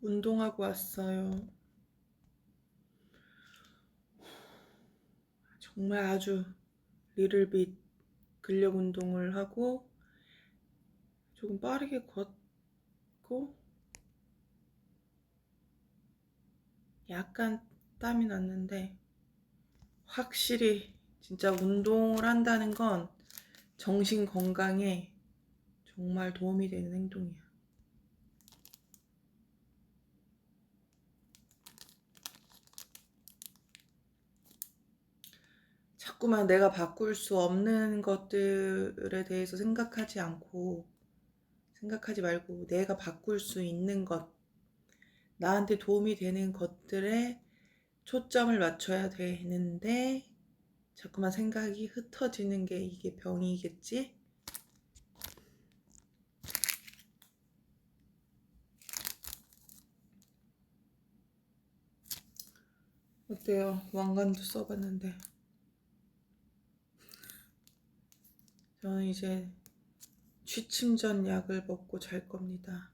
운동하고 왔어요. 정말 아주 리를빗 근력 운동을 하고 조금 빠르게 걷고 약간 땀이 났는데 확실히 진짜 운동을 한다는 건 정신 건강에 정말 도움이 되는 행동이야. 자꾸만 내가 바꿀 수 없는 것들에 대해서 생각하지 않고 생각하지 말고 내가 바꿀 수 있는 것, 나한테 도움이 되는 것들에 초점을 맞춰야 되는데 자꾸만 생각이 흩어지는 게 이게 병이겠지? 어때요? 왕관도 써봤는데 저는 이제 취침전 약을 먹고 잘 겁니다.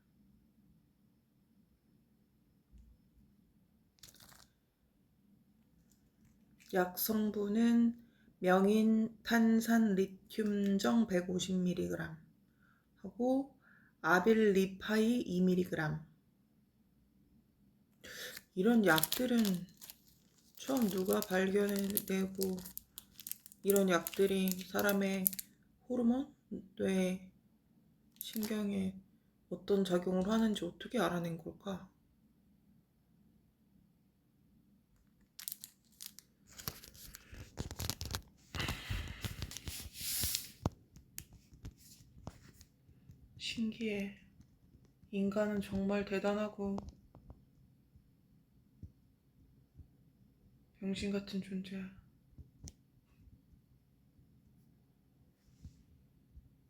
약 성분은 명인 탄산 리튬정 150mg 하고 아빌 리파이 2mg 이런 약들은 처음 누가 발견해내고 이런 약들이 사람의 호르몬, 뇌, 신경에 어떤 작용을 하는지 어떻게 알아낸 걸까? 신기해. 인간은 정말 대단하고 병신 같은 존재야.